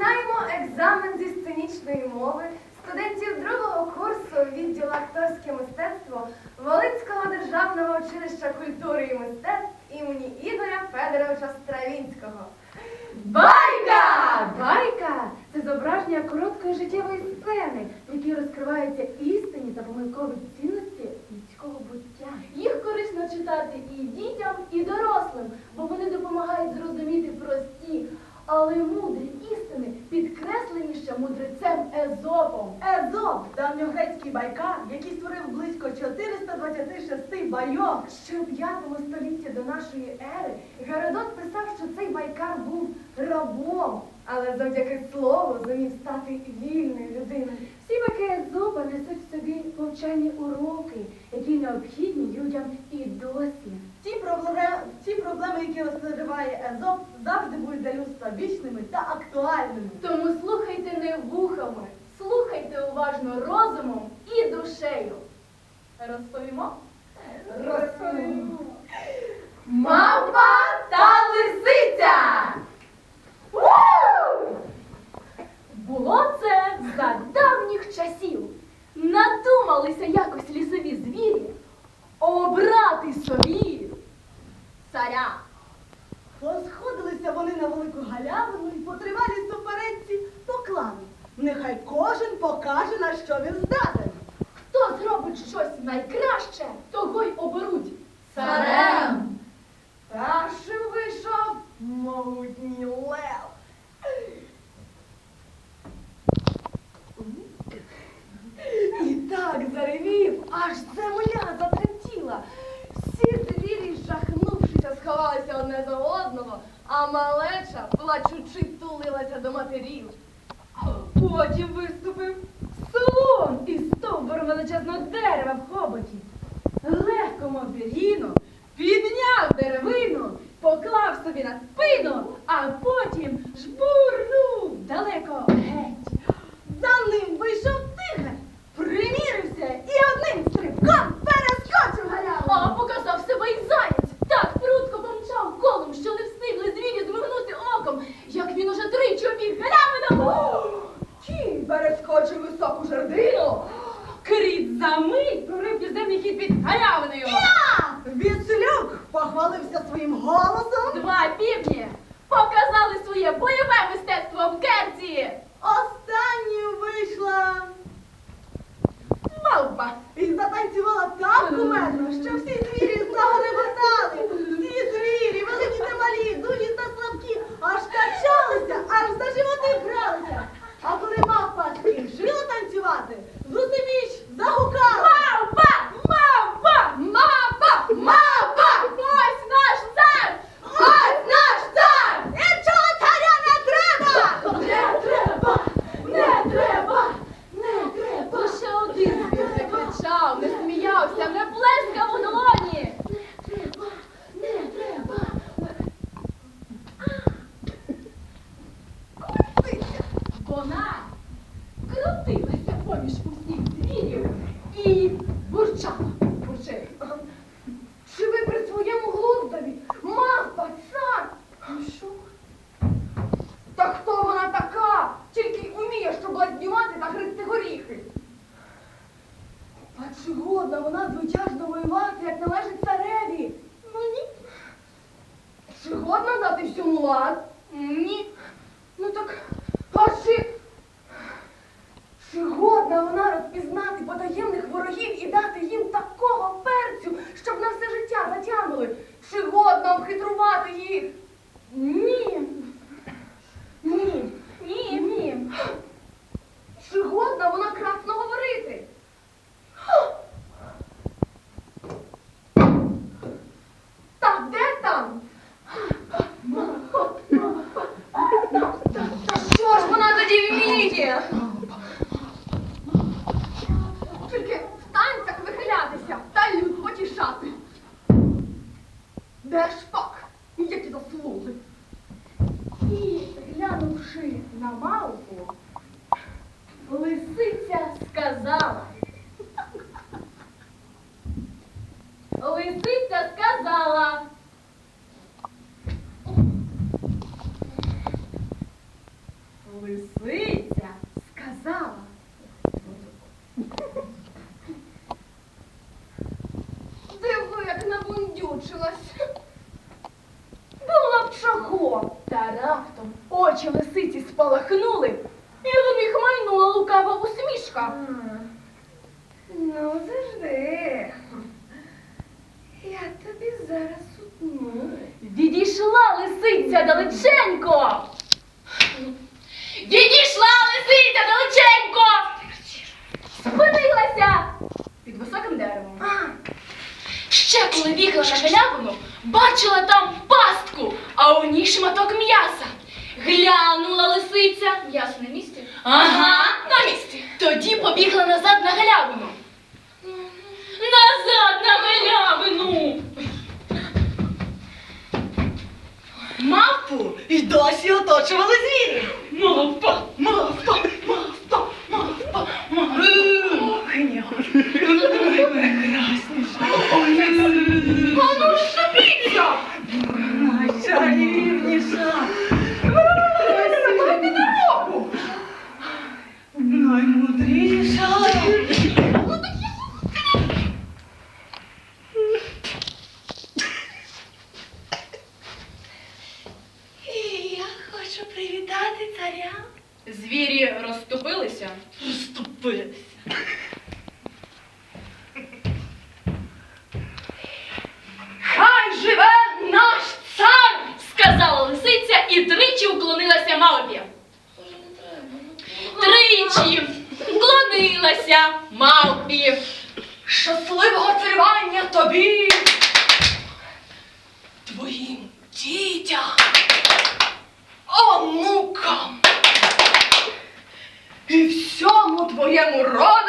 Розпочинаємо екзамен зі сценічної мови студентів другого курсу відділу акторське мистецтво Волинського державного училища культури і мистецтв імені Ігоря Федоровича Стравінського. Байка! Байка це зображення короткої життєвої сцени, в якій розкриваються істинні та помилкові цінності людського буття. Їх корисно читати і дітям, і дорослим, бо вони допомагають зрозуміти прості, але мудрі байкар, який створив близько 426 байок. Ще у п'ятому столітті до нашої ери Геродот писав, що цей байкар був рабом, але завдяки слову зумів стати вільною людиною. Всі байки Езопа несуть в собі повчальні уроки, які необхідні людям і досі. Ті проблеми, ті проблеми, які розкриває Езоп, завжди будуть для людства вічними та актуальними. Тому слухайте не слухайте уважно розумом і душею. Розповімо? Розповімо. Мавпа та лисиця! Було це за давніх часів. Надумалися якось лісові звірі обрати собі царя. Розходилися вони на велику галявину і по тривалій суперечці поклали. Нехай кожен покаже, на що він здатен. Хто зробить щось найкраще, того й оберуть Царем! Першим вийшов могутній лев. І так заревів, аж земля затремтіла. Всі звірі, жахнувшися, сховалися одне за одного, а малеча, плачучи, тулилася до матерів. Потім виступив слон і стовбур величезного дерева в хоботі. Легко, мов пір'їну, підняв деревину, поклав собі на спину, під галявиною. Віслюк похвалився своїм голосом. Два півні показали своє бойове мистецтво в керці. Останню вийшла Мавпа. і затанцювала так кумедно, що всі звірі з того не вгадали. Всі звірі, великі та малі, дужі та слабкі, аж качалися, аж за животи бралися. А коли мавпа скінчила танцювати, зусиміч загукала. Мавпа! Мавпа! Мавпа! Мавпа! Ось наш цар! Ось наш цар! Іншого царя не треба! Не треба! Не треба! Не треба! Лише один звір не кричав, не сміявся, не плескав у долоні. Не треба! Не треба! Вона крутилася поміж усіх звірів і бурчала бурчею. Чи ви при своєму глуздові? Мавпа, цар! А що? Та хто вона така? Тільки й уміє, що блазнювати та гризти горіхи. А чи годна вона звитяжно воювати, як належить цареві? Ну ні. Чи годна дати всьому лад? Ні. Ну так, а чи... Чи годна вона розпізнати потаємних ворогів і дати їм такого перцю, щоб на все життя затягнули. Чи годно обхитрувати їх? Ні. Ні. Ні, ні. Чи годна вона красно говорити? Та де там? Та що ж вона тоді вміє? Тільки в танцях вихилятися та люд потішати. Де ж пак? Які заслуги? І, глянувши на мавпу, лисиця сказала. Лисиця сказала. Лисиця спалахнули, і до них майнула лукава усмішка. Ну, завжди. Я тобі зараз утну. Відійшла лисиця далеченько. Відійшла лисиця далеченько. Спинилася під високим деревом. Ще коли вікла на галявину, бачила там пастку, а у ній шматок м'яса. Глянула лисиця. М'ясо на місці? Ага, на місці. Тоді побігла назад на галявину. Назад на галявину. Мавпу і досі оточували звірі. Мавпа, Мавпа, мавпа, мавпа, мавпа. а ну розступіться! Найчарівніша. Давайте дорогу. Наймудріша. І я хочу привітати царя. Звірі розступилися. Розступилися. Хай живе наш цар! сказала лисиця і тричі уклонилася мавпі. Тричі вклонилася мавпі. Щасливого царювання тобі. І всьому